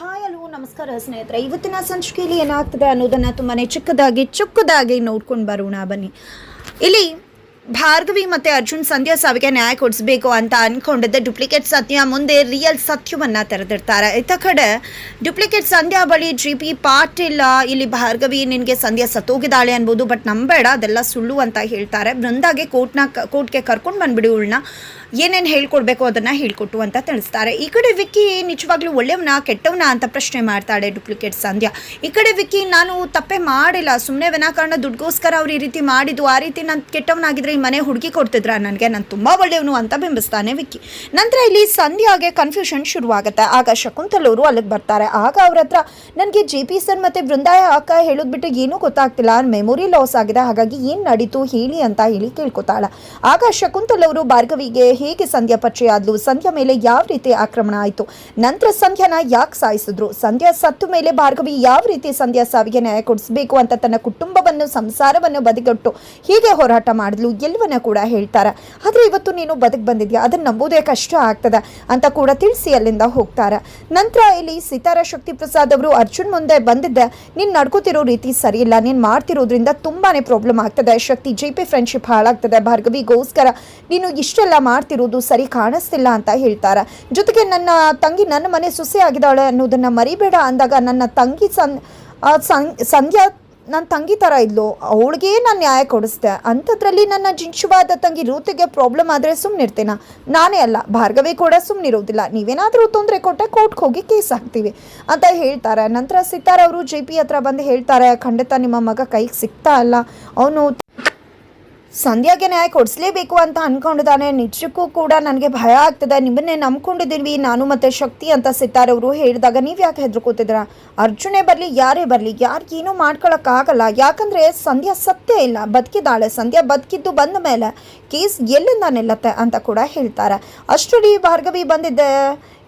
Hi, hello, ನಮಸ್ಕಾರ ಸ್ನೇಹಿತರೆ. ಇವತ್ತಿನ ಸಂಚಿಕೆಯಲ್ಲಿ ಏನಾಗ್ತದೆ ಅನ್ನೋದನ್ನು ತುಂಬಾ ಚಿಕ್ಕದಾಗಿ ಚುಕ್ಕದಾಗಿ ನೋಡ್ಕೊಂಡು ಬರೋಣ, ಬನ್ನಿ. ಇಲ್ಲಿ ಭಾರ್ಗವಿ ಮತ್ತು ಅರ್ಜುನ್ ಸಂಧ್ಯಾ ಸಾವಿಗೆ ನ್ಯಾಯ ಕೊಡಿಸ್ಬೇಕು ಅಂತ ಅನ್ಕೊಂಡಿದ್ದೆ. ಡುಪ್ಲಿಕೇಟ್ ಸತ್ಯ ಮುಂದೆ ರಿಯಲ್ ಸತ್ಯವನ್ನು ತೆರೆದಿರ್ತಾರೆ. ಇತ್ತ ಕಡೆ ಡುಪ್ಲಿಕೇಟ್ ಸಂಧ್ಯಾ ಬಳಿ ಜಿ ಪಿ ಪಾಟೀಲ್, ಇಲ್ಲಿ ಭಾರ್ಗವಿ ನಿನಗೆ ಸಂಧ್ಯಾ ಸತ್ತೋಗಿದ್ದಾಳೆ ಅನ್ಬೋದು ಬಟ್ ನಂಬೇಡ, ಅದೆಲ್ಲ ಸುಳ್ಳು ಅಂತ ಹೇಳ್ತಾರೆ. ಬೃಂದಾಗೆ ಕೋರ್ಟ್ನ, ಕೋರ್ಟ್ಗೆ ಕರ್ಕೊಂಡು ಬಂದ್ಬಿಡಿ ಅವಳನ್ನ ಏನೇನು ಹೇಳ್ಕೊಡ್ಬೇಕು ಅದನ್ನು ಹೇಳ್ಕೊಟ್ಟು ಅಂತ ತಿಳಿಸ್ತಾರೆ. ಈ ಕಡೆ ವಿಕ್ಕಿ ನಿಜವಾಗ್ಲೂ ಒಳ್ಳೆಯವನ, ಕೆಟ್ಟವನ ಅಂತ ಪ್ರಶ್ನೆ ಮಾಡ್ತಾಳೆ ಡುಪ್ಲಿಕೇಟ್ ಸಂಧ್ಯಾ. ಈ ಕಡೆ ವಿಕ್ಕಿ, ನಾನು ತಪ್ಪೇ ಮಾಡಿಲ್ಲ. ಸುಮ್ಮನೆ ವಿನಾಕಾರಣ ದುಡ್ಗೋಸ್ಕರ ಅವ್ರು ಈ ರೀತಿ ಮಾಡಿದ್ದು, ಆ ರೀತಿ ನಾನು ಕೆಟ್ಟವನಾಗಿದ್ರೆ ಈ ಮನೆ ಹುಡುಗಿ ಕೊಡ್ತಿದ್ರ? ನನಗೆ ನಾನು ತುಂಬ ಒಳ್ಳೆಯವನು ಅಂತ ಬಿಂಬಿಸ್ತಾನೆ ವಿಕ್ಕಿ. ನಂತರ ಇಲ್ಲಿ ಸಂಧ್ಯಾಗೆ ಕನ್ಫ್ಯೂಷನ್ ಶುರುವಾಗುತ್ತೆ. ಆಗ ಶಕುಂತಲವರು ಅಲ್ಲಿಗೆ ಬರ್ತಾರೆ. ಆಗ ಅವ್ರ ಹತ್ರ, ನನಗೆ ಜೆ ಪಿ ಸರ್ ಮತ್ತು ಬೃಂದಾಯ ಅಕ್ಕ ಹೇಳೋದ್ಬಿಟ್ಟು ಏನೂ ಗೊತ್ತಾಗ್ತಿಲ್ಲ. ಮೆಮೊರಿ ಲಾಸ್ ಆಗಿದೆ. ಹಾಗಾಗಿ ಏನು ನಡೀತು ಹೇಳಿ ಅಂತ ಹೇಳಿ ಕೇಳ್ಕೊತಾಳ. ಆಗ ಶಕುಂತಲವರು ಭಾರ್ಗವಿಗೆ ಹೇಗೆ ಸಂಧ್ಯಾ ಆದ್ಲು ಸಂಧ್ಯಾ ಮೇಲೆ ಯಾವ ರೀತಿ ಆಕ್ರಮಣ ಆಯಿತು? ನಂತರ ಸಂಧ್ಯಾನ ಯಾಕೆ ಸಾಯಿಸಿದ್ರು? ಸಂಧ್ಯಾ ಸತ್ತು ಮೇಲೆ ಭಾರ್ಗವಿ ಯಾವ ರೀತಿ ಸಂಧ್ಯಾ ಸಾವಿಗೆ ನ್ಯಾಯ ಕೊಡಿಸಬೇಕು ಅಂತ ತನ್ನ ಕುಟುಂಬವನ್ನು, ಸಂಸಾರವನ್ನು ಬದಿಗಟ್ಟು ಹೀಗೆ ಹೋರಾಟ ಮಾಡಿದ್ಲು ಎಲ್ಲವನ್ನ ಕೂಡ ಹೇಳ್ತಾರೆ. ಆದರೆ ಇವತ್ತು ನೀನು ಬದುಕು ಬಂದಿದ್ಯಾ? ಅದನ್ನ ನಂಬೋದೇ ಕಷ್ಟ ಆಗ್ತದೆ ಅಂತ ಕೂಡ ತಿಳಿಸಿ ಅಲ್ಲಿಂದ ಹೋಗ್ತಾರೆ. ನಂತರ ಇಲ್ಲಿ ಸಿತಾರ ಶಕ್ತಿ ಪ್ರಸಾದ್ ಅವರು, ಅರ್ಜುನ್ ಮುಂದೆ ಬಂದಿದ್ದೆ, ನೀನು ನಡ್ಕೋತಿರೋ ರೀತಿ ಸರಿ ಇಲ್ಲ. ನೀನು ಮಾಡ್ತಿರೋದ್ರಿಂದ ತುಂಬಾನೇ ಪ್ರಾಬ್ಲಮ್ ಆಗ್ತದೆ. ಶಕ್ತಿ ಜೆ ಪಿ ಫ್ರೆಂಡ್ಶಿಪ್ ಹಾಳಾಗ್ತದೆ. ಭಾರ್ಗವಿಗೋಸ್ಕರ ನೀನು ಇಷ್ಟೆಲ್ಲ ಮಾಡ್ತಿರೋದು ಸರಿ ಕಾಣಿಸ್ತಿಲ್ಲ ಅಂತ ಹೇಳ್ತಾರೆ. ಜೊತೆಗೆ ನನ್ನ ತಂಗಿ ನನ್ನ ಮನೆ ಸುಸೆ ಆಗಿದ್ದಾಳೆ ಅನ್ನೋದನ್ನ ಮರಿಬೇಡ ಅಂದಾಗ ನನ್ನ ತಂಗಿ ಸಂ ಆ, ಸಂ- ಸಂಧ್ಯಾ ನನ್ನ ತಂಗಿ ಥರ ಇದ್ಲು. ಅವಳಿಗೆ ನಾನು ನ್ಯಾಯ ಕೊಡಿಸ್ದೆ. ಅಂಥದ್ರಲ್ಲಿ ನನ್ನ ಜಿಂಚುವಾದ ತಂಗಿ ರೂತಿಗೆ ಪ್ರಾಬ್ಲಮ್ ಆದರೆ ಸುಮ್ಮನಿರ್ತೀನ ನಾನೇ ಅಲ್ಲ. ಭಾರ್ಗವಿ ಕೂಡ ಸುಮ್ಮನಿರೋದಿಲ್ಲ ನೀವೇನಾದರೂ ತೊಂದರೆ ಕೊಟ್ಟೆ ಕೋರ್ಟ್ಗೆ ಹೋಗಿ ಕೇಸ್ ಹಾಕ್ತೀವಿ ಅಂತ ಹೇಳ್ತಾರೆ. ನಂತರ ಸಿತಾರ ಅವರು ಜೆ ಪಿ ಹತ್ರ ಬಂದು ಹೇಳ್ತಾರೆ ಖಂಡಿತ ನಿಮ್ಮ ಮಗ ಕೈಗೆ ಸಿಗ್ತಾ ಇಲ್ಲ. ಅವನು ಸಂಧ್ಯಾಗೆ ನ್ಯಾಯ ಕೊಡಿಸ್ಲೇಬೇಕು ಅಂತ ಅನ್ಕೊಂಡಿದ್ದಾನೆ. ನಿಜಕ್ಕೂ ಕೂಡ ನನಗೆ ಭಯ ಆಗ್ತದೆ. ನಿಮ್ಮನ್ನೇ ನಂಬ್ಕೊಂಡಿದ್ದೀವಿ. ನಾನು ಮತ್ತೆ ಶಕ್ತಿ ಅಂತ ಸಿತಾರವರು ಹೇಳಿದಾಗ ನೀವು ಯಾಕೆ ಹೆದರ್ಕೋತಿದ್ದೀರಾ? ಅರ್ಜುನೇ ಬರಲಿ, ಯಾರೇ ಬರಲಿ, ಯಾರಿಗೇನೂ ಮಾಡ್ಕೊಳ್ಳೋಕ್ಕಾಗಲ್ಲ ಯಾಕಂದರೆ ಸಂಧ್ಯಾ ಸತ್ಯ ಇಲ್ಲ. ಬದುಕಿದ್ದಾಳೆ. ಸಂಧ್ಯಾ ಬದುಕಿದ್ದು ಬಂದ ಮೇಲೆ ಕೇಸ್ ಎಲ್ಲಿಂದ ನಿಲ್ಲತ್ತೆ ಅಂತ ಕೂಡ ಹೇಳ್ತಾರೆ. ಅಷ್ಟರಲ್ಲಿ ಭಾರ್ಗವಿ ಬಂದಿದ್ದೆ.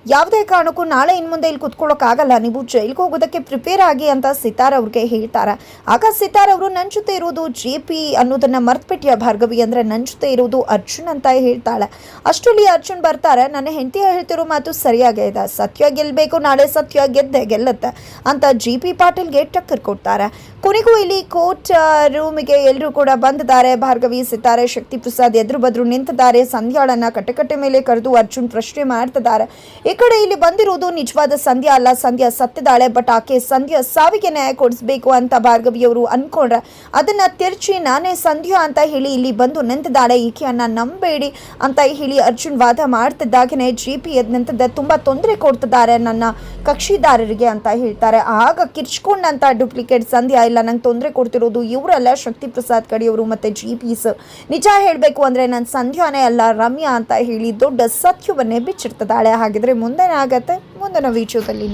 ಯಾವುದೇ ಕಾರಣಕ್ಕೂ ನಾಳೆ ಇನ್ಮುಂದೆ ಇಲ್ಲಿ ಕುತ್ಕೊಳ್ಳೋಕ್ಕಾಗಲ್ಲ. ನೀವು ಜೈಲ್ಗೆ ಹೋಗೋದಕ್ಕೆ ಪ್ರಿಪೇರ್ ಆಗಿ ಅಂತ ಸಿತಾರ್ ಅವ್ರಿಗೆ ಹೇಳ್ತಾರೆ. ಆಗ ಸಿತಾರ್ ಅವರು ನನ್ನ ಜೊತೆ ಇರೋದು ಜೆ ಪಿ ಅನ್ನೋದನ್ನ ಮರ್ತ್ಬಿಟ್ಟಿಯ ಭಾರ್ಗವಿ? ಅಂದರೆ ನನ್ನ ಜೊತೆ ಇರೋದು ಅರ್ಜುನ್ ಅಂತ ಹೇಳ್ತಾಳೆ. ಅಷ್ಟರಲ್ಲಿ ಅರ್ಜುನ್ ಬರ್ತಾರೆ, ನನ್ನ ಹೆಂಡತಿ ಹೇಳ್ತಿರೋ ಮಾತು ಸರಿಯಾಗೇ ಇದೆ. ಸತ್ಯ ಗೆಲ್ಲಬೇಕು ನಾಳೆ ಸತ್ಯ ಗೆದ್ದೆ ಗೆಲ್ಲತ್ತೆ ಅಂತ ಜಿ ಪಿ ಪಾಟೀಲ್ಗೆ ಟಕ್ಕರ್ ಕೊಡ್ತಾರೆ. ಕೊನೆಗೂ ಇಲ್ಲಿ ಕೋರ್ಟ್ ರೂಮಿಗೆ ಎಲ್ಲರೂ ಕೂಡ ಬಂದಿದ್ದಾರೆ. ಭಾರ್ಗವಿ, ಸಿತಾರೆ ಶಕ್ತಿ ಪ್ರಸಾದ್ ಎದುರು ಬದ್ರು ನಿಂತಿದ್ದಾರೆ. ಸಂಧ್ಯಾಳನ್ನ ಕಟ್ಟಕಟ್ಟೆ ಮೇಲೆ ಕರೆದು ಅರ್ಜುನ್ ಪ್ರಶ್ನೆ ಮಾಡ್ತಿದ್ದಾರೆ. ಈ ಕಡೆ ಇಲ್ಲಿ ಬಂದಿರೋದು ನಿಜವಾದ ಸಂಧ್ಯಾ ಅಲ್ಲ. ಸಂಧ್ಯಾ ಸತ್ತಿದ್ದಾಳೆ ಬಟ್ ಆಕೆ ಸಂಧ್ಯಾ ಸಾವಿಗೆ ನ್ಯಾಯ ಕೊಡಿಸ್ಬೇಕು ಅಂತ ಭಾರ್ಗವಿಯವರು ಅನ್ಕೊಂಡ್ರೆ ಅದನ್ನ ತಿರ್ಚಿ ನಾನೇ ಸಂಧ್ಯಾ ಅಂತ ಹೇಳಿ ಇಲ್ಲಿ ಬಂದು ನಿಂತಿದ್ದಾಳೆ. ಈಕೆಯನ್ನ ನಂಬೇಡಿ ಅಂತ ಹೇಳಿ ಅರ್ಜುನ್ ವಾದ ಮಾಡ್ತಿದ್ದಾಗನೆ ಜಿ ಪಿ ಎದ್ ನಿಂತಿದ್ದೆ ತುಂಬಾ ತೊಂದರೆ ಕೊಡ್ತಿದ್ದಾರೆ ನನ್ನ ಕಕ್ಷಿದಾರರಿಗೆ ಅಂತ ಹೇಳ್ತಾರೆ. ಆಗ ಕಿರ್ಚ್ಕೊಂಡಂತ ಡುಪ್ಲಿಕೇಟ್ ಸಂಧ್ಯಾ ಇಲ್ಲ. ನಂಗೆ ತೊಂದರೆ ಕೊಡ್ತಿರೋದು ಇವರೆಲ್ಲ ಶಕ್ತಿ ಪ್ರಸಾದ್ ಕಡೆಯವರು ಮತ್ತೆ ಜಿ ಪಿಸ್ ನಿಜ ಹೇಳಬೇಕು ಅಂದ್ರೆ ನನ್ನ ಸಂಧ್ಯಾನೇ ಅಲ್ಲ ರಮ್ಯಾ ಅಂತ ಹೇಳಿ ದೊಡ್ಡ ಸತ್ಯವನ್ನೇ ಬಿಚ್ಚಿರ್ತದಾಳೆ ಹಾಗಿದ್ರೆ ಮುಂದೆ ಆಗತ್ತೆ ಮುಂದಿನ ವಿಡಿಯೋದಲ್ಲಿ